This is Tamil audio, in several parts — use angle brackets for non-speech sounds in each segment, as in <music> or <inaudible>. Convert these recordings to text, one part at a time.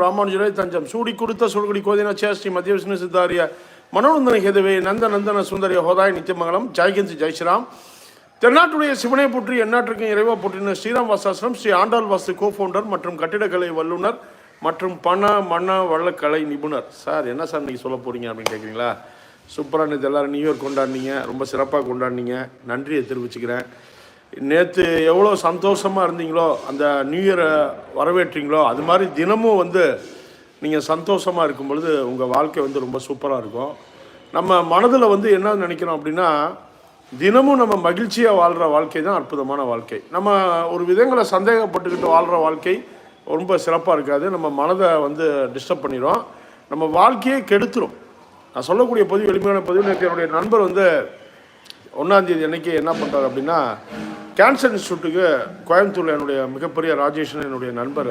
ರಾಮಾನುಜರೇ ತಂಜಂ ಸೂಡಿ ಕುರಿತ ಸುಡುಗುಡಿ ಕೋದಿನ ಶ್ರೀ ಮಧ್ಯ ವಿಷ್ಣು ಸಿದ್ದಾರ್ಯ மனோநந்தன ஹெதுவே நந்த நந்தன சுந்தரிய ஹோதாய் நித்தியமங்கலம் ஜெயகந்த் ஜெய் ஸ்ரீராம் தென்னாட்டுடைய சிவனை போற்றி எந்நாட்டிற்கும் இறைவா போற்றின ஸ்ரீராம் வாசாசிரம் ஸ்ரீ ஆண்டாள் வாஸ்து கோ ஃபவுண்டர் மற்றும் கட்டிடக்கலை வல்லுனர் மற்றும் பண மண்ண வள்ளக்கலை நிபுணர் சார் என்ன சார் இன்னைக்கு சொல்ல போறீங்க அப்படின்னு கேட்குறீங்களா சூப்பராக நேற்று எல்லாரும் நியூ இயர் கொண்டாடினீங்க ரொம்ப சிறப்பாக கொண்டாடினீங்க நன்றியை தெரிவிச்சுக்கிறேன் நேற்று எவ்வளோ சந்தோஷமாக இருந்தீங்களோ அந்த நியூ இயரை வரவேற்றீங்களோ அது மாதிரி தினமும் வந்து நீங்கள் சந்தோஷமாக இருக்கும் பொழுது உங்கள் வாழ்க்கை வந்து ரொம்ப சூப்பராக இருக்கும். நம்ம மனதில் வந்து என்ன நினைக்கிறோம் அப்படின்னா தினமும் நம்ம மகிழ்ச்சியாக வாழ்கிற வாழ்க்கை தான் அற்புதமான வாழ்க்கை. நம்ம ஒரு விதங்களை சந்தேகப்பட்டுக்கிட்டு வாழ்கிற வாழ்க்கை ரொம்ப சிறப்பாக இருக்காது. நம்ம மனதை வந்து டிஸ்டர்ப் பண்ணிடும் நம்ம வாழ்க்கையே கெடுத்துரும். நான் சொல்லக்கூடிய பதிவு எளிமையான பதிவு நேற்று என்னுடைய நண்பர் வந்து ஒன்றாந்தேதி அன்னைக்கு என்ன பண்ணுறாரு அப்படின்னா கேன்சர் இன்ஸ்டியூட்டுக்கு கோயம்புத்தூரில் என்னுடைய மிகப்பெரிய ராஜேஷன் என்னுடைய நண்பர்.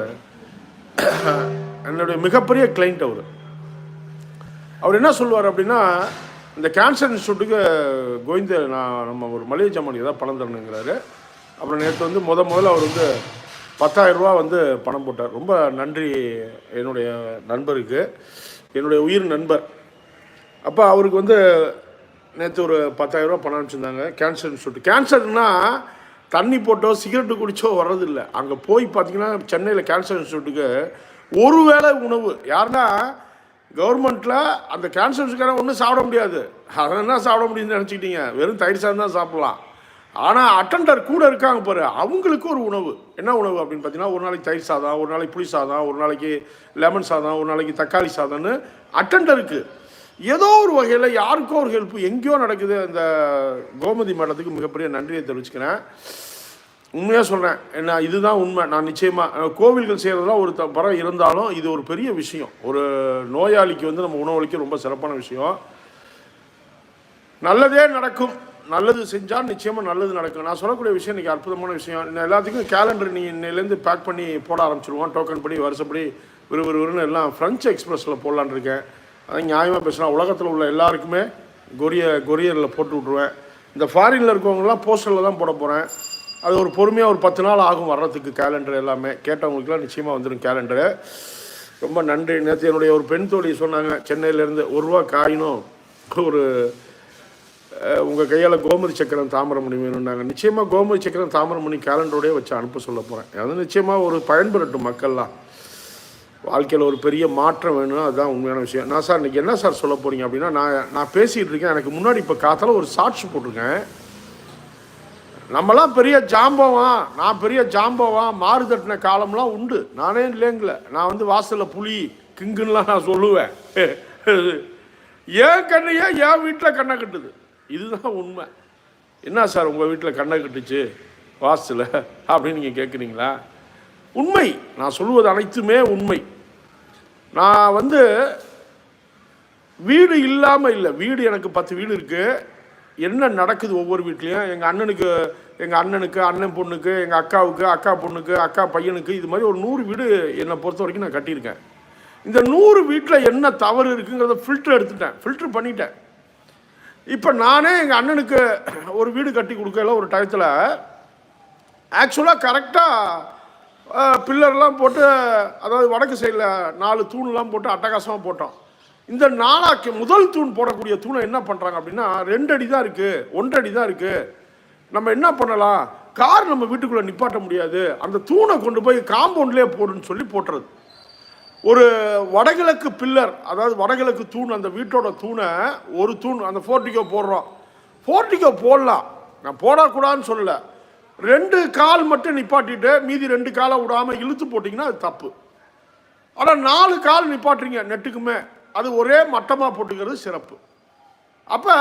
என்னுடைய மிகப்பெரிய கிளைண்ட் அவர். அவர் என்ன சொல்லுவார் அப்படின்னா இந்த கேன்சர் இன்ஸ்டியூட்டுக்கு கோவிந்த நான் நம்ம ஒரு மளிகை ஜாமான் ஏதாவது பணம் தரணுங்கிறாரு. அப்புறம் நேற்று வந்து முத முதல்ல அவர் வந்து 10000 ரூபா வந்து பணம் போட்டார். ரொம்ப நன்றி என்னுடைய நண்பருக்கு. என்னுடைய உயிர் நண்பர். அப்போ அவருக்கு வந்து நேற்று ஒரு பத்தாயிரரூபா பணம் அனுப்பிச்சிருந்தாங்க. கேன்சர் இன்ஸ்டியூட் கேன்சர்னா தண்ணி போட்டோ சிகரெட்டு குடித்தோ வர்றதில்லை. அங்கே போய் பார்த்தீங்கன்னா சென்னையில் கேன்சர் இன்ஸ்டியூட்டுக்கு ஒரு வேளை உணவு. யாருன்னா கவர்மெண்ட்டில் அந்த கேன்சர் இன்ஸ்டியூட்காரன் ஒன்றும் சாப்பிட முடியாது. அதை என்ன சாப்பிட முடியும்னு நினச்சிக்கிட்டீங்க? வெறும் தயிர் சாதம் தான் சாப்பிடலாம். ஆனால் அட்டண்டர் கூட இருக்காங்க பாரு. அவங்களுக்கு ஒரு உணவு. என்ன உணவு அப்படின்னு பார்த்தீங்கன்னா ஒரு நாளைக்கு தயிர் சாதம் ஒரு நாளைக்கு புளி சாதம் ஒரு நாளைக்கு லெமன் சாதம் ஒரு நாளைக்கு தக்காளி சாதம்னு அட்டண்டருக்கு ஏதோ ஒரு வகையில் யாருக்கோ ஒரு ஹெல்ப். எங்கேயோ நடக்குது அந்த கோமதி மேடத்துக்கு மிகப்பெரிய நன்றியை தெரிவிச்சுக்கிறேன். உண்மையாக சொல்கிறேன் என்ன இதுதான் உண்மை. நான் நிச்சயமாக கோவில்கள் செய்கிறதுலாம் ஒரு த- பரம் இருந்தாலும் இது ஒரு பெரிய விஷயம். ஒரு நோயாளிக்கு வந்து நம்ம உணவளிக்க ரொம்ப சிறப்பான விஷயம். நல்லதே நடக்கும். நல்லது செஞ்சால் நிச்சயமாக நல்லது நடக்கும். நான் சொல்லக்கூடிய விஷயம் இன்றைக்கி அற்புதமான விஷயம். எல்லாத்துக்கும் கேலண்டர் நீ இன்னையிலேருந்து பேக் பண்ணி போட ஆரம்பிச்சிருவோம். டோக்கன் படி வருஷப்படி விறுவிறுன்னு எல்லாம் ஃப்ரெஞ்ச் எக்ஸ்பிரஸில் போடலான் இருக்கேன். அதான் நியாயமாக பேசுனா உலகத்தில் உள்ள எல்லாருக்குமே கொரிய கொரியரில் போட்டு விட்ருவேன் இந்த ஃபாரினில் இருக்கவங்கலாம் போஸ்டரில் தான் போட போகிறேன் அது ஒரு பொறுமையாக ஒரு பத்து நாள் ஆகும் வர்றதுக்கு கேலண்டர் எல்லாமே. கேட்டவங்களுக்குலாம் நிச்சயமாக வந்துடும் கேலண்டரு ரொம்ப நன்றி. நேற்று என்னுடைய ஒரு பெண் தோழி சொன்னாங்க சென்னையிலேருந்து ஒரு ரூபா காயினும் ஒரு உங்கள் கையால் கோமதி சக்கரம் தாமிரமணி வேணும்னாங்க. நிச்சயமாக கோமதி சக்கரம் தாமிரமணி கேலண்டரோடய வச்சு அனுப்ப சொல்ல போகிறேன் அது நிச்சயமாக ஒரு பயன்பெறட்டும் மக்கள்லாம். வாழ்க்கையில் ஒரு பெரிய மாற்றம் வேணும் அதுதான் உண்மையான விஷயம். நான் சார் இன்றைக்கி என்ன சார் சொல்ல போகிறீங்க அப்படின்னா நான் நான் பேசிகிட்டு இருக்கேன். எனக்கு முன்னாடி இப்போ காத்தால ஒரு சாட்சி போட்டிருக்கேன். நம்மலாம் பெரிய ஜாம்பவா நான் பெரிய ஜாம்பவா மாறு தட்டின காலம்லாம் உண்டு. நானே இல்லைங்கள. நான் வந்து வாசலில் புலி கிங்குன்னுலாம் நான் சொல்லுவேன். ஏன் கண்ணையே என் வீட்டில் கண்ணை கட்டுது. இதுதான் உண்மை. என்ன சார் உங்கள் வீட்டில் கண்ணை கட்டுச்சு? வாசலில் அப்படின்னு நீங்கள் கேட்குறீங்களா உண்மை. நான் சொல்வது அனைத்துமே உண்மை. நான் வந்து வீடு இல்லாமல் இல்லை. வீடு எனக்கு பத்து வீடு இருக்குது என்ன நடக்குது ஒவ்வொரு வீட்லேயும்? எங்கள் அண்ணனுக்கு எங்கள் அண்ணனுக்கு அண்ணன் பொண்ணுக்கு எங்கள் அக்காவுக்கு அக்கா பொண்ணுக்கு அக்கா பையனுக்கு இது மாதிரி ஒரு நூறு வீடு என்னை பொறுத்த வரைக்கும் நான் கட்டியிருக்கேன். இந்த நூறு வீட்டில் என்ன தவறு இருக்குங்கிறத ஃபில்ட்ரு எடுத்துட்டேன். ஃபில்ட்ரு பண்ணிட்டேன். இப்போ நானே எங்கள் அண்ணனுக்கு ஒரு வீடு கட்டி கொடுக்கல ஒரு டயத்தில். ஆக்சுவலாக கரெக்டாக பில்லர்லாம் போட்டு அதாவது வடக்கு சைடில் நாலு தூண்லாம் போட்டு அட்டகாசமாக போட்டோம். இந்த நாளாக்கு முதல் தூண் போடக்கூடிய தூணை என்ன பண்ணுறாங்க அப்படின்னா ரெண்டு அடி தான் இருக்குது ஒன்றடி தான் இருக்குது நம்ம என்ன பண்ணலாம்? கார் நம்ம வீட்டுக்குள்ளே நிப்பாட்ட முடியாது. அந்த தூணை கொண்டு போய் காம்பவுண்ட்லேயே போடுன்னு சொல்லி போட்டுறது. ஒரு வடகிழக்கு பில்லர் அதாவது வடகிழக்கு தூண் அந்த வீட்டோட தூணை ஒரு தூண் அந்த ஃபோர்ட்டிக்கோ போடுறோம். ஃபோர்டிகோ போடலாம். நான் போடக்கூடாதுன்னு சொல்லலை. ரெண்டு கால் மட்டும் நிப்பாட்டிட்டு மீதி ரெண்டு காலை விடாமல் இழுத்து போட்டிங்கன்னா அது தப்பு. ஆனால் நாலு கால் நிப்பாட்டுறீங்க நெட்டுக்குமே அது ஒரே மட்டமாக போட்டுக்கிறது சிறப்பு. அப்போ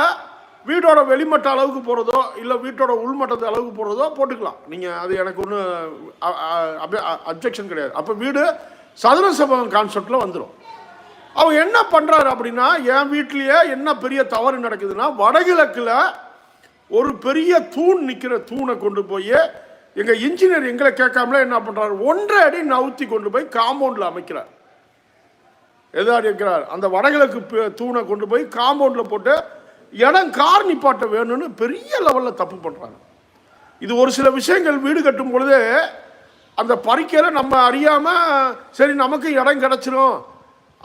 வீட்டோட வெளிமட்ட அளவுக்கு போகிறதோ இல்லை வீட்டோட உள்மட்டத்து அளவுக்கு போகிறதோ போட்டுக்கலாம். நீங்கள் அது எனக்கு ஒன்றும் அப்ஜெக்ஷன் கிடையாது. அப்போ வீடு சதுர சபகம் கான்செப்டில் வந்துடும் அவர் என்ன பண்ணுறாரு அப்படின்னா என் வீட்லேயே என்ன பெரிய தவறு நடக்குதுன்னா வடகிழக்கில் ஒரு பெரிய தூண் நிற்கிற தூணை கொண்டு போய் எங்கள் இன்ஜினியர் எங்களை கேட்காமலே என்ன பண்ணுறாரு ஒன்றரை அடி நவுத்தி கொண்டு போய் காம்பவுண்டில் அமைக்கிறார். எதா இருக்கிறார்? அந்த வடகிழக்கு தூணை கொண்டு போய் காம்பவுண்டில் போட்டு இடம் கார் நிப்பாட்ட வேணும்னு பெரிய லெவலில் தப்பு பண்ணுறாங்க இது ஒரு சில விஷயங்கள் வீடு கட்டும் பொழுதே அந்த பறிக்கையில நம்ம அறியாமல் சரி நமக்கு இடம் கிடச்சிரும்.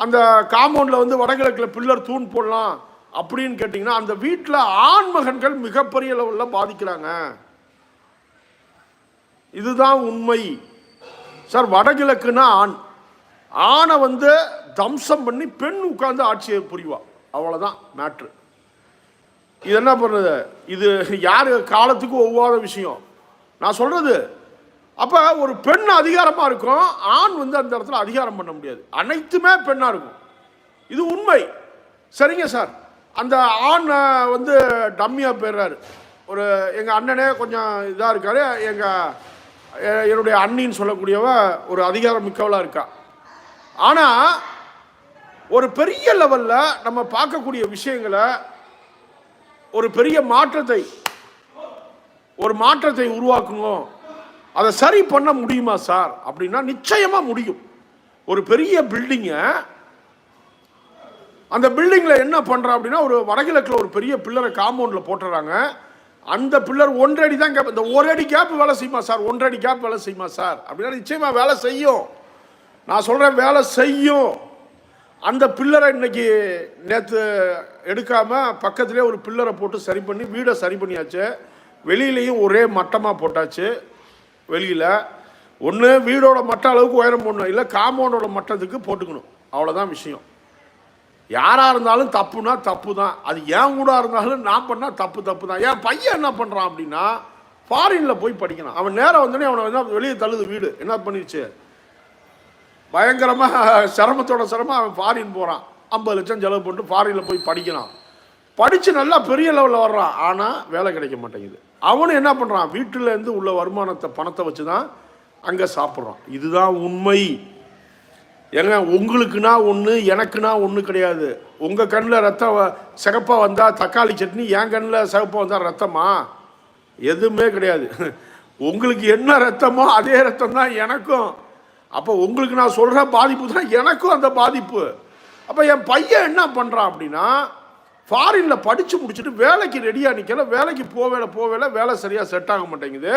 அந்த காம்பவுண்டில் வந்து வடகிழக்கில் பில்லர் தூண் போடலாம். அப்படின்னு கேட்டிங்கன்னா அந்த வீட்டில் ஆண்மகன்கள் மிகப்பெரிய லெவலில் பாதிக்கிறாங்க. இதுதான் உண்மை. சார் வடகிழக்குன்னா ஆண். ஆணை வந்து தம்சம் பண்ணி பெண் உட்கார்ந்து ஆட்சியை புரிவா. அவ்வளோதான் மேட்ரு இது என்ன பண்ணுறது இது யார் காலத்துக்கு ஒவ்வாத விஷயம். நான் சொல்கிறது அப்போ ஒரு பெண் அதிகாரமாக இருக்கும் ஆண் வந்து அந்த இடத்துல அதிகாரம் பண்ண முடியாது. அனைத்துமே பெண்ணாக இருக்கும். இது உண்மை. சரிங்க சார். அந்த ஆண் வந்து டம்மியாக போயிடுறாரு. ஒரு எங்கள் அண்ணனே கொஞ்சம் இதாக இருக்கார். எங்கள் என்னுடைய அண்ணின்னு சொல்லக்கூடியவ ஒரு அதிகாரம் மிக்கவளாக இருக்கா. ஆனால் ஒரு பெரிய லெவலில் நம்ம பார்க்கக்கூடிய விஷயங்களை ஒரு பெரிய மாற்றத்தை ஒரு மாற்றத்தை உருவாக்கணும். அதை சரி பண்ண முடியுமா சார்? அப்படின்னா நிச்சயமாக முடியும். ஒரு பெரிய பில்டிங்கை அந்த பில்டிங்கில் என்ன பண்ணுறான் அப்படின்னா ஒரு வடகிழக்கில் ஒரு பெரிய பில்லரை காம்பவுண்டில் போட்டுறாங்க. அந்த பில்லர் ஒன்றடி தான் கேப் இந்த ஒரு அடி கேப் வேலை செய்யுமா சார்? ஒன்றடி கேப் வேலை செய்யுமா சார்? அப்படின்னா நிச்சயமாக வேலை செய்யும். நான் சொல்கிறேன் வேலை செய்யும். அந்த பில்லரை இன்னைக்கு நேற்று எடுக்காமல் பக்கத்துலேயே ஒரு பில்லரை போட்டு சரி பண்ணி வீடை சரி பண்ணியாச்சு. வெளியிலையும் ஒரே மட்டமாக போட்டாச்சு. வெளியில் ஒன்று வீடோட மட்ட அளவுக்கு உயரம் போடணும். இல்லை காம்பவுண்டோட மட்டத்துக்கு போட்டுக்கணும். அவ்வளோதான் விஷயம். யாராக இருந்தாலும் தப்புனா தப்பு தான் அது ஏன் கூட இருந்தாலும் நான் பண்ணால் தப்பு தப்பு தான் என் பையன் என்ன பண்ணுறான் அப்படின்னா ஃபாரினில் போய் படிக்கிறான். அவன் நேரம் வந்தோடனே அவனை வந்து வெளியே தள்ளுது வீடு. என்ன பண்ணிடுச்சு? பயங்கரமாக சிரமத்தோட சிரமம் அவன் ஃபாரின் போகிறான் ஐம்பது லட்சம் செலவு பண்ணிட்டு ஃபாரினில் போய் படிக்கிறான். படித்து நல்லா பெரிய லெவலில் வர்றான். ஆனால் வேலை கிடைக்க மாட்டேங்குது. அவனும் என்ன பண்ணுறான் வீட்டிலேருந்து உள்ள வருமானத்தை பணத்தை வச்சு தான் அங்கே சாப்பிட்றான். இதுதான் உண்மை. ஏங்க உங்களுக்குனா ஒன்று எனக்குனா ஒன்று கிடையாது. உங்கள் கண்ணில் ரத்தம் சிகப்பாக வந்தால் தக்காளி சட்னி என் கண்ணில் சிகப்பாக வந்தால் ரத்தமா? எதுவுமே கிடையாது. உங்களுக்கு என்ன ரத்தமோ அதே ரத்தம் தான் எனக்கும். அப்போ உங்களுக்கு நான் சொல்கிற பாதிப்பு தான் எனக்கும் அந்த பாதிப்பு. அப்போ என் பையன் என்ன பண்ணுறான் அப்படின்னா ஃபாரினில் படித்து முடிச்சுட்டு வேலைக்கு ரெடியாக நிற்கல வேலைக்கு போவேல போவேல வேலை சரியாக செட் ஆக மாட்டேங்குது.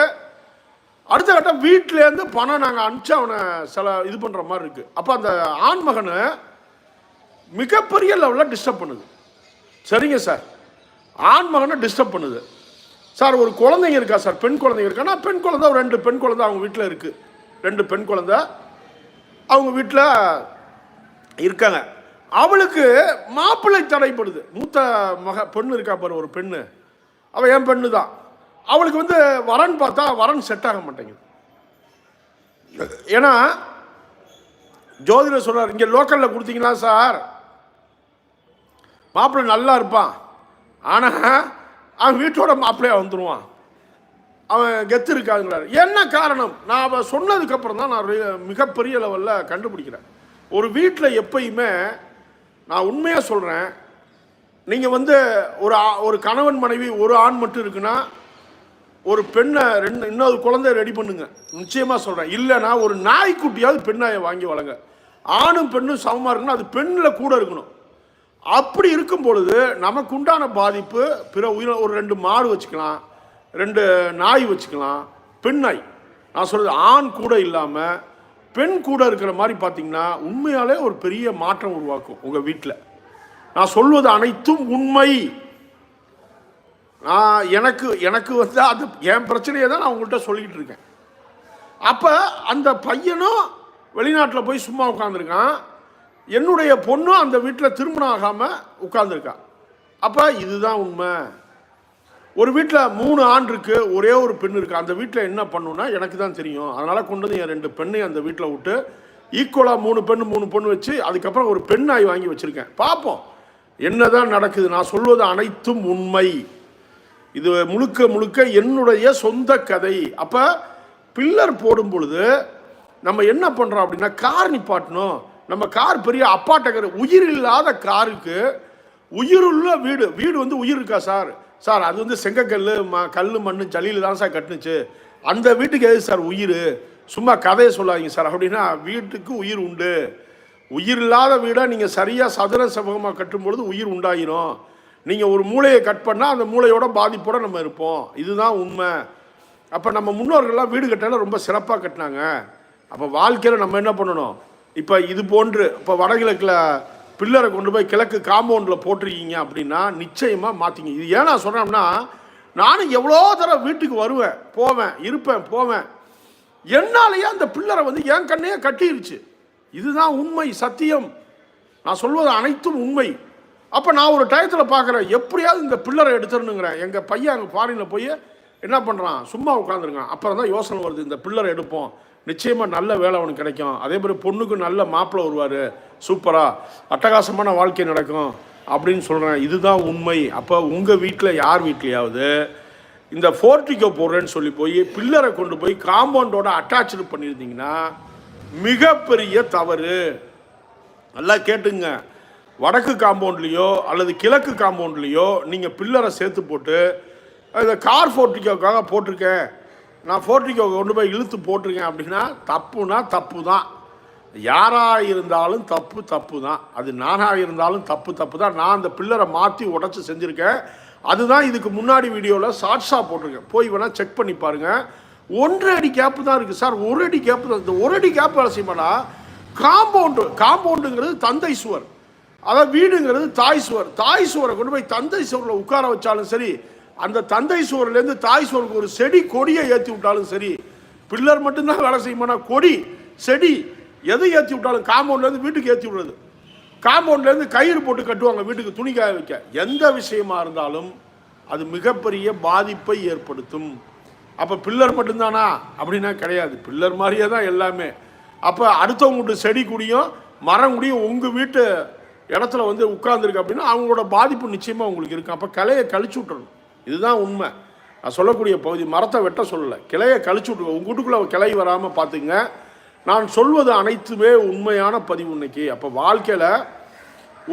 அடுத்த கட்டம் வீட்டிலேருந்து பணம் நாங்கள் அனுப்பிச்சு அவனை சில இது பண்ணுற மாதிரி இருக்குது அப்போ அந்த ஆண்மகனை மிகப்பெரிய லெவலில் டிஸ்டர்ப் பண்ணுது. சரிங்க சார். ஆண்மகனை டிஸ்டர்ப் பண்ணுது. சார் ஒரு குழந்தைங்க இருக்கா சார்? பெண் குழந்தைங்க இருக்கான்னா பெண் குழந்தை ஒரு ரெண்டு பெண் குழந்தை அவங்க வீட்டில் இருக்குது ரெண்டு பெண் குழந்தை அவங்க வீட்டில் இருக்காங்க. அவளுக்கு மாப்பிள்ளை தடைப்படுது. மூத்த மக பெண்ணு இருக்கா பாரு ஒரு பெண்ணு. அவள் என் பெண்ணு தான் அவளுக்கு வந்து வரன் பார்த்தா வரன் செட் ஆக மாட்டேங்குது. ஏன்னா ஜோதிடர் சொல்றார் இங்கே லோக்கலில் கொடுத்தீங்களா சார் மாப்பிள்ளை நல்லா இருப்பான். ஆனால் அவன் வீட்டோட மாப்பிள்ளையாக வந்துடுவான் அவன் கெத்து இருக்காதுங்கிறார். என்ன காரணம்? நான் அவன் சொன்னதுக்கப்புறம் தான் நான் மிகப்பெரிய லெவலில் கண்டுபிடிக்கிறேன். ஒரு வீட்டில் எப்பயுமே நான் உண்மையாக சொல்கிறேன் நீங்கள் வந்து ஒரு ஒரு கணவன் மனைவி ஒரு ஆண் மட்டும் இருக்குன்னா ஒரு பெண்ணை ரெண்டு இன்னொரு குழந்தைய ரெடி பண்ணுங்க. நிச்சயமாக சொல்கிறேன் இல்லைன்னா ஒரு நாய்க்குட்டியாவது பெண்ணாயை வாங்கி வளங்க. ஆணும் பெண்ணும் சமமாக இருக்கணும். அது பெண்ணில் கூட இருக்கணும். அப்படி இருக்கும் பொழுது நமக்கு உண்டான பாதிப்பு பிற உயிர் ஒரு ரெண்டு மாடு வச்சுக்கலாம் ரெண்டு நாய் வச்சுக்கலாம் பெண் நாய் நான் சொல்கிறது ஆண் கூட இல்லாமல் பெண் கூட இருக்கிற மாதிரி பார்த்தீங்கன்னா உண்மையாலே ஒரு பெரிய மாற்றம் உருவாக்கும் உங்கள் வீட்டில் நான் சொல்வது அனைத்தும் உண்மை. நான் எனக்கு எனக்கு வந்து அது என் பிரச்சனையை தான் நான் உங்கள்கிட்ட சொல்லிக்கிட்டு இருக்கேன். அப்போ அந்த பையனும் வெளிநாட்டில் போய் சும்மா உட்காந்துருக்கான் என்னுடைய பொண்ணும் அந்த வீட்டில் திருமணம் ஆகாமல் உட்காந்துருக்கான் அப்போ இதுதான் உண்மை. ஒரு வீட்டில் மூணு ஆண்டிருக்கு ஒரே ஒரு பெண் இருக்கு. அந்த வீட்டில் என்ன பண்ணுன்னா எனக்கு தான் தெரியும். அதனால் கொண்டு வந்து என் ரெண்டு பெண்ணையும் அந்த வீட்டில் விட்டு ஈக்குவலாக மூணு பெண் மூணு பொண்ணு வச்சு அதுக்கப்புறம் ஒரு பெண் ஆய் வாங்கி வச்சிருக்கேன். பார்ப்போம் என்னதான் நடக்குது? நான் சொல்வது அனைத்தும் உண்மை. இது முழுக்க முழுக்க என்னுடைய சொந்த கதை. அப்போ பில்லர் போடும் பொழுது நம்ம என்ன பண்ணுறோம் அப்படின்னா கார் நிப்பாட்டணும். நம்ம கார் பெரிய அப்பாட்டக்கர் உயிர் இல்லாத காருக்கு உயிருள்ள வீடு. வீடு வந்து உயிர் இருக்கா சார்? சார் அது வந்து செங்கக்கல் ம கல் மண் சளியில் தான் சார் கட்டுனுச்சு. அந்த வீட்டுக்கு எது சார் உயிர்? சும்மா கதையை சொல்லாதீங்க சார். அப்படின்னா வீட்டுக்கு உயிர் உண்டு. உயிர் இல்லாத வீடை நீங்கள் சரியாக சதுர சமூகமாக கட்டும் பொழுது உயிர் உண்டாயிரும். நீங்கள் ஒரு மூளையை கட் பண்ணால் அந்த மூளையோட பாதிப்போட நம்ம இருப்போம். இதுதான் உண்மை. அப்போ நம்ம முன்னோர்கள்லாம் வீடு கட்டலாம் ரொம்ப சிறப்பாக கட்டினாங்க. அப்போ வாழ்க்கையில் நம்ம என்ன பண்ணணும்? இப்போ இது போன்று இப்போ வடகிழக்கில் பில்லரை கொண்டு போய் கிழக்கு காம்பவுண்டில் போட்டிருக்கீங்க அப்படின்னா நிச்சயமாக மாற்றிங்க இது ஏன் நான் சொன்னேன்னா நானும் எவ்வளோ தடவை வீட்டுக்கு வருவேன் போவேன் இருப்பேன் போவேன். என்னாலேயே அந்த பில்லரை வந்து என் கண்ணையே கட்டிருச்சு. இதுதான் உண்மை சத்தியம். நான் சொல்வது அனைத்தும் உண்மை. அப்போ நான் ஒரு டயத்தில் பார்க்குறேன் எப்படியாவது இந்த பில்லரை எடுத்துடணுங்கிறேன் எங்கள் பையன் அங்கே ஃபாரினில் போய் என்ன பண்ணுறான் சும்மா உட்காந்துருக்கான் அப்புறம் தான் யோசனை வருது இந்த பில்லரை எடுப்போம். நிச்சயமாக நல்ல வேலை அவனுக்கு கிடைக்கும். அதே மாதிரி பொண்ணுக்கு நல்ல மாப்பிள்ளை வருவார். சூப்பராக அட்டகாசமான வாழ்க்கை நடக்கும் அப்படின்னு சொல்கிறேன் இதுதான் உண்மை. அப்போ உங்கள் வீட்டில் யார் வீட்லையாவது இந்த ஃபோர்டிக்கோ போடுறேன்னு சொல்லி போய் பில்லரை கொண்டு போய் காம்பவுண்டோட அட்டாச்சு பண்ணியிருந்தீங்கன்னா மிகப்பெரிய தவறு. நல்லா கேட்டுங்க. வடக்கு காம்பவுண்ட்லேயோ அல்லது கிழக்கு காம்பவுண்ட்லேயோ நீங்கள் பில்லரை சேர்த்து போட்டு இதை கார் ஃபோர்ட்டிக்கோக்காக போட்டிருக்கேன். நான் ஃபோர்ட்டிக்கோ கொண்டு போய் இழுத்து போட்டிருக்கேன் அப்படின்னா தப்புனா தப்பு தான் யாராக இருந்தாலும் தப்பு தப்பு தான் அது நானாக இருந்தாலும் தப்பு தப்பு தான் நான் அந்த பில்லரை மாற்றி உடச்சி செஞ்சுருக்கேன். அதுதான் இதுக்கு முன்னாடி வீடியோவில் ஷார்ட்ஸாக போட்டிருக்கேன். போய் வேணால் செக் பண்ணி பாருங்கள் ஒன்றரை அடி கேப்பு தான் இருக்குது சார். ஒரு அடி கேப்பு தான். இந்த ஒரு அடி கேப் வேலை செய்யமாடா காம்பவுண்டு காம்பவுண்டுங்கிறது தந்தை சுவர். அதான் வீடுங்கிறது தாய் சுவர். தாய் சுவரை கொண்டு போய் தந்தை சுவரில் உட்கார வச்சாலும் சரி அந்த தந்தை சுவர்லேருந்து தாய் சுவருக்கு ஒரு செடி கொடியை ஏற்றி விட்டாலும் சரி பில்லர் மட்டும்தான் வேலை செய்யுமானா கொடி செடி எதை ஏற்றி விட்டாலும் காம்பவுண்ட்லேருந்து வீட்டுக்கு ஏற்றி விடுறது. காம்பவுண்ட்லேருந்து கயிறு போட்டு கட்டுவாங்க வீட்டுக்கு துணி காய வைக்க. எந்த விஷயமா இருந்தாலும் அது மிகப்பெரிய பாதிப்பை ஏற்படுத்தும். அப்போ பில்லர் மட்டும்தானா? அப்படின்னா கிடையாது. பில்லர் மாதிரியே தான் எல்லாமே. அப்போ அடுத்தவங்க செடி குடியும் மரம் குடியும் உங்கள் வீட்டு இடத்துல வந்து உட்கார்ந்துருக்கு அப்படின்னா அவங்களோட பாதிப்பு நிச்சயமாக உங்களுக்கு இருக்கும். அப்போ கிளையை கழிச்சு விட்டுறணும். இதுதான் உண்மை. நான் சொல்லக்கூடிய பகுதி மரத்தை வெட்ட சொல்லலை. கிளையை கழிச்சு விட்டுருங்க உங்கள் வீட்டுக்குள்ளே கிளை வராமல் பார்த்துங்க. நான் சொல்வது அனைத்துமே உண்மையான பதிவு இன்னைக்கு. அப்போ வாழ்க்கையில்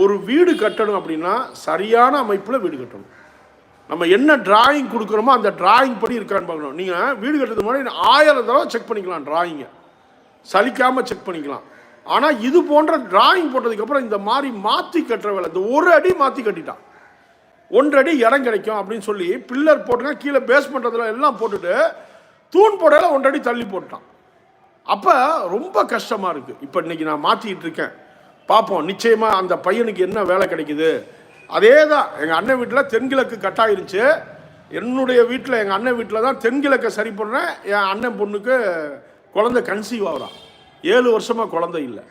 ஒரு வீடு கட்டணும் அப்படின்னா சரியான அமைப்பில் வீடு கட்டணும். நம்ம என்ன டிராயிங் கொடுக்குறோமோ அந்த டிராயிங் படி இருக்கான்னு பார்க்கணும். நீங்கள் வீடு கட்டுறது முன்னாடி ஆயிரம் தடவை செக் பண்ணிக்கலாம் டிராயிங்கை சலிக்காமல் செக் பண்ணிக்கலாம். ஆனால் இது போன்ற டிராயிங் போட்டதுக்கப்புறம் இந்த மாதிரி மாற்றி கட்டுற வேலை இந்த ஒரு அடி மாற்றி கட்டிட்டான். ஒன்றடி இடம் கிடைக்கும் அப்படின்னு சொல்லி பில்லர் போட்டுங்க கீழே பேஸ்மெண்ட்டத்தில் எல்லாம் போட்டுட்டு தூண் போடையில ஒன்றடி தள்ளி போட்டான் அப்போ ரொம்ப கஷ்டமாக இருக்குது இப்போ இன்றைக்கி நான் மாற்றிக்கிட்டு இருக்கேன். பார்ப்போம் நிச்சயமாக அந்த பையனுக்கு என்ன வேலை கிடைக்குது? அதே தான் எங்கள் அண்ணன் வீட்டில் தென்கிழக்கு கட்டாயிருந்துச்சு என்னுடைய வீட்டில் எங்கள் அண்ணன் வீட்டில் தான் தென்கிழக்கை சரி பண்ணேன் என் அண்ணன் பொண்ணுக்கு குழந்தை கன்சீவ் ஆகுறான். ஏழு வருஷமாக குழந்தை இல்லை.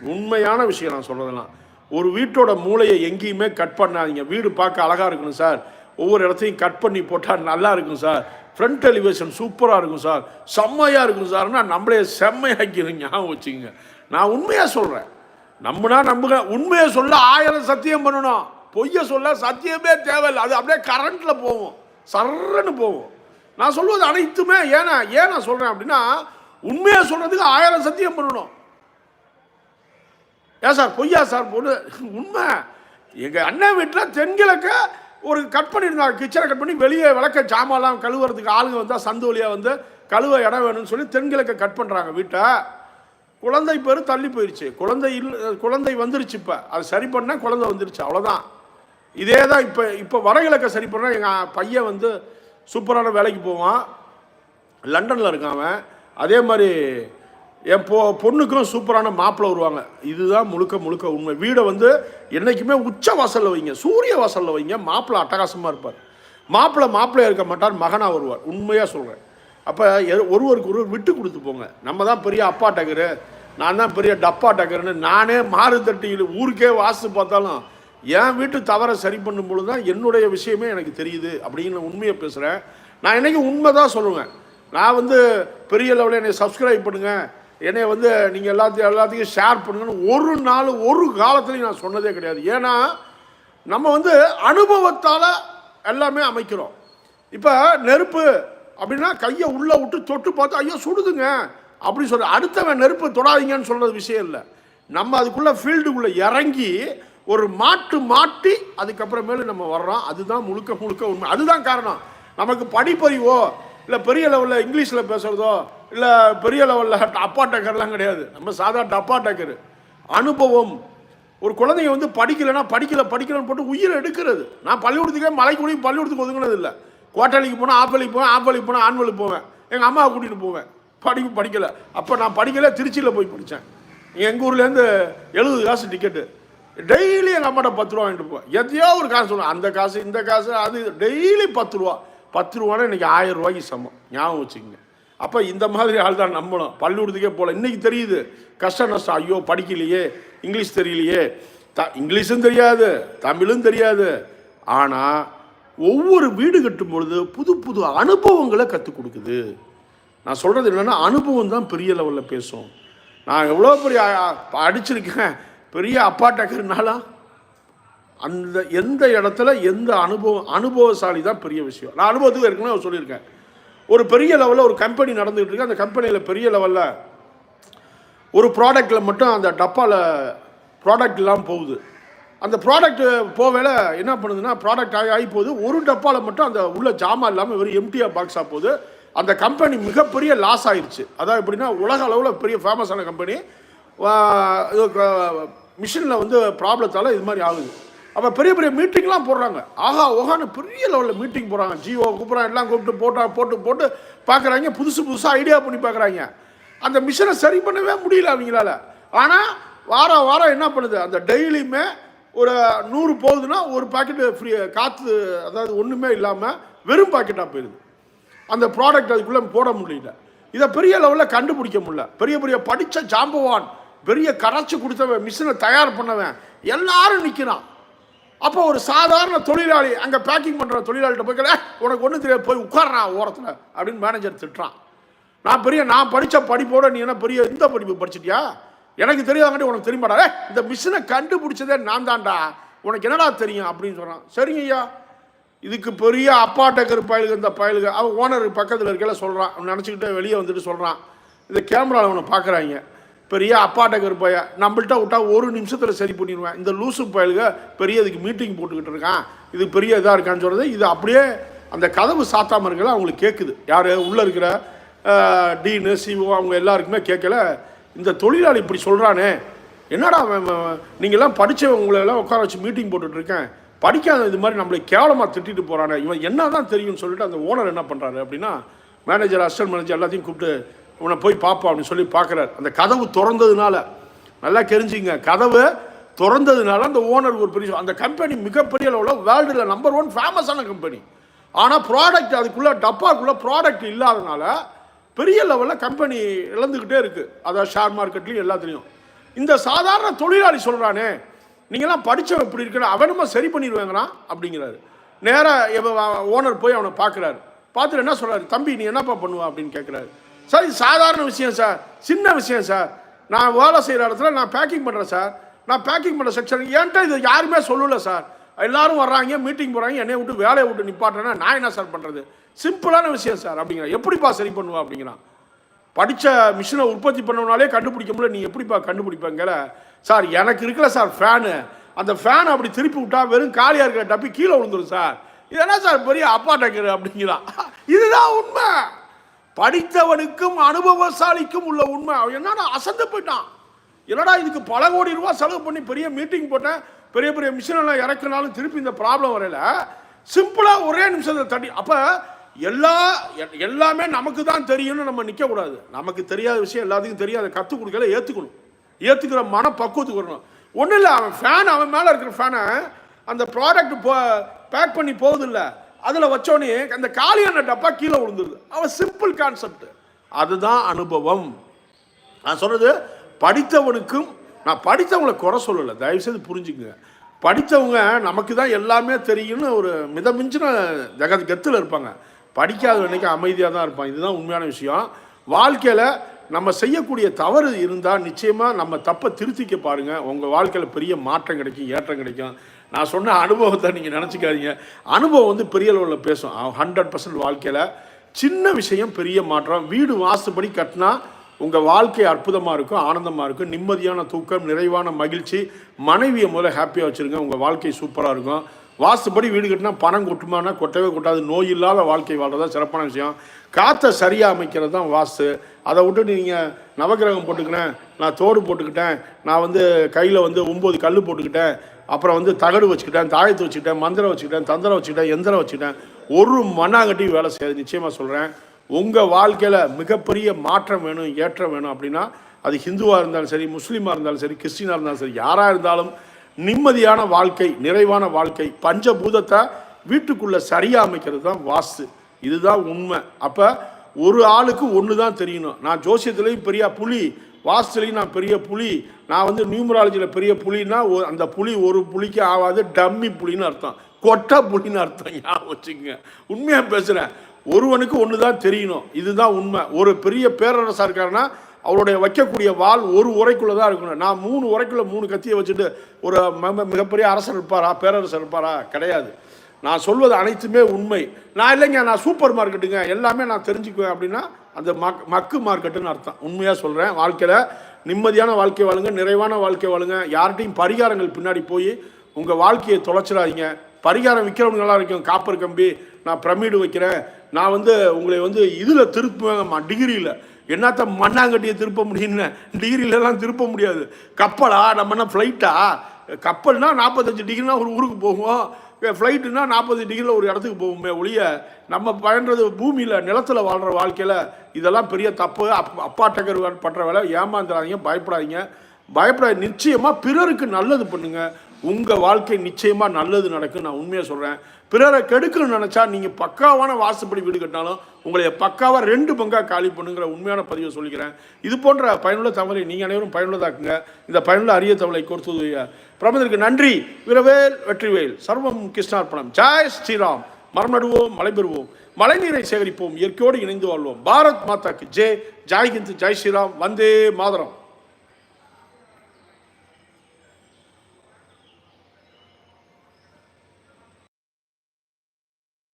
உண்மையான விஷயம் நான் சொல்கிறதெல்லாம் ஒரு வீட்டோட மூளையை எங்கேயுமே கட் பண்ணாதீங்க. வீடு பார்க்க அழகாக இருக்கணும் சார் ஒவ்வொரு இடத்தையும் கட் பண்ணி போட்டால் நல்லா இருக்கும் சார் ஃப்ரண்ட் எலிவேஷன் சூப்பராக இருக்கும் சார் செம்மையாக இருக்கும் சார்னா நம்மளே செம்மையாக்கிடும் ஞாபகம் வச்சுக்கோங்க. நான் உண்மையாக சொல்கிறேன் நம்மனா நம்புக உண்மையை சொல்ல ஆயிரம் சத்தியம் பண்ணணும். பொய்யை சொல்ல சத்தியமே தேவையில்லை. அது அப்படியே கரண்ட்டில் போகும். சர்றன்னு போகும். நான் சொல்வது அனைத்துமே ஏன்னா ஏன் நான் சொல்கிறேன் அப்படின்னா உண்மையை சொல்கிறதுக்கு ஆயிரம் சத்தியம் பண்ணணும். ஏன் சார்? பொய்யா சார்? பொண்ணு. உண்மை. எங்கள் அண்ணன் வீட்டில் தென்கிழக்க ஒரு கட் பண்ணியிருந்தாங்க கிச்சனை கட் பண்ணி வெளியே விளக்க ஜாமான்லாம் கழுவுறதுக்கு ஆளுங்க வந்தால் சந்து வழியாக வந்து கழுவ இடம் வேணும்னு சொல்லி தென்கிழக்க கட் பண்ணுறாங்க வீட்டை. குழந்தை பேர் தள்ளி போயிடுச்சு குழந்தை இல்லை குழந்தை வந்துருச்சு இப்போ. அது சரி பண்ணால் குழந்தை வந்துருச்சு. அவ்வளோதான் இதே தான் இப்போ இப்போ வடகிழக்க சரி பண்ணால் எங்கள் பையன் வந்து சூப்பரான வேலைக்கு போவான். லண்டனில் இருக்கான் அவன். அதே மாதிரி என் பொ பொண்ணுக்கும் சூப்பரான மாப்பிள்ளை வருவாங்க. இதுதான் முழுக்க முழுக்க உண்மை. வீடை வந்து என்றைக்குமே உச்ச வாசலில் வைங்க. சூரிய வாசலில் வைங்க. மாப்பிள்ளை அட்டகாசமாக இருப்பார். மாப்பிள்ளை மாப்பிள்ளையாக இருக்க மாட்டார் மகனாக வருவார். உண்மையாக சொல்கிறேன் அப்போ ஒருவருக்கு ஒருவர் விட்டு கொடுத்து போங்க. நம்ம தான் பெரிய அப்பா டக்கரு நான் தான் பெரிய டப்பா டக்கருன்னு நானே மாறு தட்டியில் ஊருக்கே வாசு பார்த்தாலும் என் வீட்டு தவறை சரி பண்ணும் பொழுது தான் என்னுடைய விஷயமே எனக்கு தெரியுது அப்படின்னு உண்மையை பேசுகிறேன் நான் என்னைக்கு உண்மை தான் சொல்லுவேன். நான் வந்து பெரிய லெவலில் என்னை சப்ஸ்கிரைப் பண்ணுங்க. என்னை வந்து நீங்கள் எல்லாத்தையும் எல்லாத்தையும் ஷேர் பண்ணுங்கன்னு ஒரு நாள் ஒரு காலத்துலையும் நான் சொன்னதே கிடையாது. ஏன்னா நம்ம வந்து அனுபவத்தால் எல்லாமே அமைக்கிறோம். இப்போ நெருப்பு அப்படின்னா கையை உள்ளே விட்டு தொட்டு பார்த்து ஐயோ சுடுதுங்க. அப்படி சொல்ற அடுத்தவன் நெருப்பு தொடாதீங்கன்னு சொல்கிறது விஷயம் இல்லை. நம்ம அதுக்குள்ளே ஃபீல்டுக்குள்ளே இறங்கி ஒரு மாட்டு மாட்டி அதுக்கப்புறமேலு நம்ம வர்றோம். அதுதான் முழுக்க முழுக்க உண்மை. அதுதான் காரணம். நமக்கு படிப்பறிவோ இல்லை பெரிய லெவலில் இங்கிலீஷில் பேசுகிறதோ இல்லை பெரிய லெவலில் டப்பா டக்கர்லாம் கிடையாது. நம்ம சாதா டப்பா டக்கர் அனுபவம். ஒரு குழந்தைங்க வந்து படிக்கலைன்னா படிக்கல படிக்கலன்னு போட்டு உயிரை எடுக்கிறது. நான் பள்ளிக்கூடத்துக்கே மலைக்கு பள்ளிக்கூடத்துக்கு ஒதுங்கினது இல்லை. கோட்டாளிக்கு போனால் ஆப்பலிக்கு போவேன் ஆப்பலிக்கு போனால் ஆண்வலுக்கு போவேன். எங்கள் அம்மாவை கூட்டிகிட்டு போவேன். படிக்க படிக்கலை. அப்போ நான் படிக்கலை திருச்சியில் போய் படித்தேன் எங்கள் ஊர்லேருந்து எழுபது காசு டிக்கெட்டு டெய்லி எங்கள் அம்மாட்ட பத்து ரூபா வாங்கிட்டு போவேன். எதையோ ஒரு காசு சொல்லுவேன். அந்த காசு இந்த காசு அது டெய்லி பத்து ரூபா. பத்து ரூபானா இன்னைக்கு ஆயிரம் ரூபாய்க்கு சமம். ஞாபகம் வச்சுக்கோங்க. அப்போ இந்த மாதிரி ஆள் தான் நம்பணும் பள்ளிக்கூடத்துக்கே போகல இன்னைக்கு தெரியுது. கஷ்ட நஷ்டம். ஐயோ படிக்கலையே. இங்கிலீஷ் தெரியலையே. த இங்கிலீஷும் தெரியாது. தமிழும் தெரியாது. ஆனால் ஒவ்வொரு வீடு கட்டும் பொழுது புது புது அனுபவங்களை கற்றுக் கொடுக்குது. நான் சொல்கிறது என்னென்னா அனுபவம் தான் பெரிய லெவலில் பேசும். நான் எவ்வளோ பெரிய அடிச்சிருக்கேன் பெரிய அப்பா டக்கர்னாலாம் அந்த எந்த இடத்துல எந்த அனுபவம் அனுபவசாலி தான் பெரிய விஷயம். நான் அனுபவத்துக்கு ஏற்கனவே சொல்லியிருக்கேன். ஒரு பெரிய லெவலில் ஒரு கம்பெனி நடந்துகிட்டு இருக்கு. அந்த கம்பெனியில் பெரிய லெவலில் ஒரு ப்ராடக்ட்டில் மட்டும் அந்த டப்பாவில் ப்ராடக்ட் இல்லாமல் போகுது. அந்த ப்ராடக்ட் போவேல என்ன பண்ணுதுன்னா ப்ராடக்ட் ஆகி ஆகி போகுது. ஒரு டப்பாவில் மட்டும் அந்த உள்ள ஜாமான் இல்லாமல் வெறும் எம்டிஆர் பாக்ஸாக போகுது. அந்த கம்பெனி மிகப்பெரிய லாஸ் ஆயிடுச்சு அதாவது எப்படின்னா உலக அளவில் பெரிய ஃபேமஸான கம்பெனி மிஷினில் வந்து ப்ராப்ளத்தால் இது மாதிரி ஆகுது. அப்போ பெரிய பெரிய மீட்டிங்லாம் போடுறாங்க. ஆஹா ஓஹான்னு பெரிய லெவலில் மீட்டிங் போடுறாங்க. ஜியோ கூப்பிட்றாங்க எல்லாம் கூப்பிட்டு போட்டா போட்டு போட்டு பார்க்குறாங்க புதுசு புதுசாக ஐடியா பண்ணி பார்க்குறாங்க அந்த மிஷினை சரி பண்ணவே முடியல அவங்களால. ஆனால் வாரம் வாரம் என்ன பண்ணுது? அந்த டெய்லியுமே ஒரு நூறு போகுதுன்னா ஒரு பாக்கெட்டு ஃப்ரீ காற்று அதாவது ஒன்றுமே இல்லாமல் வெறும் பாக்கெட்டாக போயிடுது. அந்த ப்ராடக்ட் அதுக்குள்ளே போட முடியல. இதை பெரிய லெவலில் கண்டுபிடிக்க முடியல. பெரிய பெரிய படித்த ஜாம்பவான் பெரிய கரைச்சி கொடுத்தவன் மிஷினை தயார் பண்ணவன் எல்லாரும் நிற்கிறான் அப்போ ஒரு சாதாரண தொழிலாளி அங்கே பேக்கிங் பண்ணுற தொழிலாளிகிட்ட போய் கேளு, உனக்கு ஒன்றும் தெரியாது போய் உட்கார்றா ஓரத்தில் அப்படின்னு மேனேஜர் திட்டுறான். நான் பெரிய நான் படித்த படிப்போட நீ என்ன பெரிய இந்த படிப்பு படிச்சிட்டியா? எனக்கு தெரியாதங்காட்டி உனக்கு தெரியுமாடா? இந்த மிஷினை கண்டுபிடிச்சதே நான் தான்டா உனக்கு என்னடா தெரியும்? அப்படின்னு சொல்கிறான் சரிங்க ஐயா. இதுக்கு பெரிய அப்பாட்டக்கர் பயலுக இந்த பயலுக. அவன் ஓனர் பக்கத்தில் இருக்கல சொல்கிறான் அவன் நினச்சிக்கிட்டு வெளியே வந்துட்டு சொல்கிறான் இந்த கேமராவில் அவனை பார்க்குறாங்க பெரிய அப்பாட்டக்கர் பைய நம்மள்ட்ட விட்டா ஒரு நிமிஷத்தில் சரி பண்ணிடுவேன். இந்த லூசு பயலுக பெரிய இதுக்கு மீட்டிங் போட்டுக்கிட்டு இருக்கான். இது பெரிய இதாக இருக்கான்னு சொல்கிறது இது அப்படியே அந்த கதவு சாத்தாமல் இருக்கல அவங்களுக்கு கேட்குது யார் உள்ளே இருக்கிற டீனு சிஓ அவங்க எல்லாருக்குமே கேட்கல இந்த தொழிலாளி இப்படி சொல்கிறானே என்னடா நீங்கள்லாம் படித்தவங்களெல்லாம் எல்லாம் உட்கார வச்சு மீட்டிங் போட்டுட்ருக்கேன் படிக்காத இது மாதிரி நம்மளை கேவலமாக திட்டிட்டு போகிறானே இவன் என்ன தான் தெரியும்னு சொல்லிட்டு அந்த ஓனர் என்ன பண்ணுறாரு அப்படின்னா மேனேஜர் அசிஸ்டன்ட் மேனேஜர் எல்லாத்தையும் கூப்பிட்டு உன்னை போய் பார்ப்போம் அப்படின்னு சொல்லி பார்க்குறாரு. அந்த கதவு திறந்ததுனால நல்லா தெரிஞ்சுங்க. கதவு திறந்ததுனால அந்த ஓனர் ஒரு பெரிய அந்த கம்பெனி மிகப்பெரிய அளவில் வேர்ல்டில் நம்பர் ஒன் ஃபேமஸான கம்பெனி ஆனால் ப்ராடக்ட் அதுக்குள்ளே டப்பாக்குள்ளே ப்ராடக்ட் இல்லாதனால பெரிய லெவலில் கம்பெனி இழந்துக்கிட்டே இருக்குது அதாவது ஷேர் மார்க்கெட்லேயும் எல்லாத்துலேயும். இந்த சாதாரண தொழிலாளி சொல்கிறானே நீங்களாம் படித்தவன் இப்படி இருக்கிற அவனுமா சரி பண்ணிடுவாங்கண்ணா அப்படிங்கிறாரு. நேராக ஓனர் போய் அவனை பார்க்குறாரு. பார்த்துட்டு என்ன சொல்கிறாரு தம்பி நீ என்னப்பா பண்ணுவா? அப்படின்னு கேட்குறாரு சார் இது சாதாரண விஷயம் சார். சின்ன விஷயம் சார். நான் வேலை செய்கிற இடத்துல நான் பேக்கிங் பண்ணுறேன் சார். நான் பேக்கிங் பண்ணுற செக்ஷன் ஏன்ட்ட இது யாருமே சொல்லலை சார். எல்லாரும் வர்றாங்க மீட்டிங் போகிறாங்க என்னை விட்டு வேலையை விட்டு நிப்பாட்டுறேன்னா நான் என்ன சார் பண்ணுறது சிம்பிளான விஷயம் சார் அப்படிங்கிற எப்படிப்பா சரி பண்ணுவா அப்படிங்கிறான். படித்த மிஷினை உற்பத்தி பண்ணவனாலே கண்டுபிடிக்க முடியல. நீ எப்படிப்பா கண்டுபிடிப்பேங்கல சார் எனக்கு இருக்கல சார் ஃபேனு அந்த ஃபேன் அப்படி திருப்பி விட்டா வெறும் காலியாக இருக்கிற டப்பி கீழே விழுந்துரும் சார். இது என்ன சார் பெரிய அப்பா டக்கர் அப்படிங்கிறான். <laughs> இதுதான் உண்மை. படித்தவனுக்கும் அனுபவசாலிக்கும் உள்ள உண்மை. அவன் என்னடா அசந்து போயிட்டான்? என்னடா இதுக்கு பல கோடி ரூபா செலவு பண்ணி பெரிய மீட்டிங் போட்டேன். பெரிய பெரிய மிஷினெல்லாம் இறக்குனாலும் திருப்பி இந்த ப்ராப்ளம் வரையில சிம்பிளாக ஒரே நிமிஷத்தை தட்டி. அப்போ எல்லா எ- எல்லாமே நமக்கு தான் தெரியும்னு நம்ம நிற்கக்கூடாது நமக்கு தெரியாத விஷயம் எல்லாத்துக்கும் தெரியாத. கற்றுக் கொடுக்கல ஏற்றுக்கணும் ஏற்றுக்கிற மன பக்குவத்துக்கு வரணும். ஒன்றும் இல்லை அவன் ஃபேன் அவன் மேலே இருக்கிற ஃபேனை அந்த ப்ராடக்ட் போ பேக் பண்ணி போகுதில்ல அதில் வச்சோடனே அந்த காலியான டப்பா கீழே விழுந்துருது. அவன் சிம்பிள் கான்செப்ட் அதுதான் அனுபவம். நான் சொல்றது படித்தவனுக்கும் நான் படித்தவங்களை குறை சொல்லலை. தயவுசெய்து புரிஞ்சுக்குங்க. படித்தவங்க நமக்கு தான் எல்லாமே தெரியும்னு ஒரு மிதமிஞ்சின ஜெகத் கத்தில் இருப்பாங்க. படிக்காதவனுக்கு அமைதியாக தான் இருப்பான். இதுதான் உண்மையான விஷயம். வாழ்க்கையில் நம்ம செய்யக்கூடிய தவறு இருந்தால் நிச்சயமாக நம்ம தப்பை திருத்திக்க பாருங்கள் உங்கள் வாழ்க்கையில் பெரிய மாற்றம் கிடைக்கும் ஏற்றம் கிடைக்கும். நான் சொன்ன அனுபவத்தை நீங்கள் நினச்சிக்காதீங்க. அனுபவம் வந்து பெரிய லெவலில் பேசும். ஹண்ட்ரட் பர்சன்ட் வாழ்க்கையில் சின்ன விஷயம் பெரிய மாற்றம். வீடு வாசுபடி கட்டினா உங்கள் வாழ்க்கை அற்புதமாக இருக்கும் ஆனந்தமாக இருக்கும். நிம்மதியான தூக்கம் நிறைவான மகிழ்ச்சி. மனைவியை முதல்ல ஹாப்பியாக வச்சுருங்க. உங்கள் வாழ்க்கை சூப்பராக இருக்கும். வாசுபடி வீடு கட்டினா பணம் கொட்டுமானா கொட்டவே கொட்டாது. நோய் இல்லாத வாழ்க்கை வாழ்றதா சிறப்பான விஷயம். காற்றை சரியாக அமைக்கிறது தான் வாஸ்து. அதை விட்டு நீங்கள் நவக்கிரகம் போட்டுக்கினேன் நான் தோடு போட்டுக்கிட்டேன் நான் வந்து கையில் வந்து ஒம்பது கல் போட்டுக்கிட்டேன் அப்புறம் வந்து தகடு வச்சுக்கிட்டேன் தாழ்த்து வச்சுக்கிட்டேன் மந்திரம் வச்சுக்கிட்டேன் தந்திரம் வச்சுக்கிட்டேன் எந்திரம் வச்சுக்கிட்டேன். ஒரு மண்ணாங்கட்டி வேலை செய்யாது நிச்சயமாக சொல்கிறேன் உங்கள் வாழ்க்கையில் மிகப்பெரிய மாற்றம் வேணும் ஏற்றம் வேணும் அப்படின்னா அது ஹிந்துவாக இருந்தாலும் சரி முஸ்லீமாக இருந்தாலும் சரி கிறிஸ்டினாக இருந்தாலும் சரி யாராக இருந்தாலும் நிம்மதியான வாழ்க்கை நிறைவான வாழ்க்கை பஞ்சபூதத்தை வீட்டுக்குள்ளே சரியாக அமைக்கிறது தான் வாஸ்து. இதுதான் உண்மை. அப்போ ஒரு ஆளுக்கு ஒன்று தான் தெரியணும். நான் ஜோசியத்துலேயும் பெரிய புலி வாஸ்துலேயும் நான் பெரிய புலி நான் வந்து நியூமராலஜியில் பெரிய புலின்னா அந்த புலி ஒரு புலிக்கு ஆகாது டம்மி புலின்னு அர்த்தம். கொட்டை புலின்னு அர்த்தம். ஞாபகம் வச்சுக்கோங்க. உண்மையாக பேசுகிறேன் ஒருவனுக்கு ஒன்று தான் தெரியணும். இதுதான் உண்மை. ஒரு பெரிய பேரரசாக இருக்காருன்னா அவருடைய வைக்கக்கூடிய வாள் ஒரு உரைக்குள்ளே தான் இருக்கணும். நான் மூணு உரைக்குள்ளே மூணு கத்தியை வச்சுட்டு ஒரு மிகப்பெரிய அரசர் இருப்பாரா பேரரசர் இருப்பாரா? கிடையாது. நான் சொல்வது அனைத்துமே உண்மை. நான் இல்லைங்க நான் சூப்பர் மார்க்கெட்டுங்க. எல்லாமே நான் தெரிஞ்சுக்குவேன் அப்படின்னா அந்த மக் மக்கு மார்க்கெட்டுன்னு அர்த்தம். உண்மையாக சொல்கிறேன் வாழ்க்கையில் நிம்மதியான வாழ்க்கை வாழுங்க நிறைவான வாழ்க்கை வாழுங்க. யார்கிட்டையும் பரிகாரங்கள் பின்னாடி போய் உங்கள் வாழ்க்கையை தொலைச்சிடாதீங்க. பரிகாரம் விற்கிறவங்க நல்லா இருக்கும். காப்பர் கம்பி நான் பிரமிடு வைக்கிறேன். நான் வந்து உங்களை வந்து இதில் திருப்புவேங்கம்மா டிகிரியில். என்னத்த மண்ணாங்கட்டியை திருப்ப முடியும்னு? டிகிரிலலாம் திருப்ப முடியாது. கப்பலா? நம்ம என்ன ஃப்ளைட்டா கப்பல்னால் நாற்பத்தஞ்சு டிகிரினா ஒரு ஊருக்கு போகும் ஃப்ளைட்டுனா நாற்பது டிகிரியில் ஒரு இடத்துக்கு போகுமே ஒழிய நம்ம பயன்றது பூமியில் நிலத்தில் வாழ்கிற வாழ்க்கையில் இதெல்லாம் பெரிய தப்பு. அப் அப்பாட்டக்கர் பண்ணுற வேலை ஏமாந்துடாதீங்க பயப்படாதீங்க. பயப்படாத நிச்சயமாக பிறருக்கு நல்லது பண்ணுங்கள் உங்கள் வாழ்க்கை நிச்சயமாக நல்லது நடக்கும் நான் உண்மையாக சொல்கிறேன் பிறரை கெடுக்கணும்னு நினச்சா நீங்கள் பக்காவான வாசப்படி வீடு கட்டினாலும் உங்களை பக்காவாக ரெண்டு பங்காக காலி பண்ணுங்கிற உண்மையான பதிவை சொல்லிக்கிறேன். இது போன்ற பயனுள்ள தகவலை நீங்கள் அனைவரும் பயனுள்ளதாக்குங்க. இந்த பயனுள்ள அரிய தகவலை கொடுத்தது பிரபந்தருக்கு நன்றி. விரவேல் வெற்றிவேல் சர்வம் கிருஷ்ணார்ப்பணம். ஜெய் ஸ்ரீராம். மரமடுவோம் மலை பெறுவோம். மழைநீரை சேகரிப்போம். இயற்கையோடு இணைந்து வாழ்வோம். பாரத் மாதாக்கு. ஜெய் ஜாய் ஹிந்த் ஜெய் ஸ்ரீராம். வந்தே மாதரம்.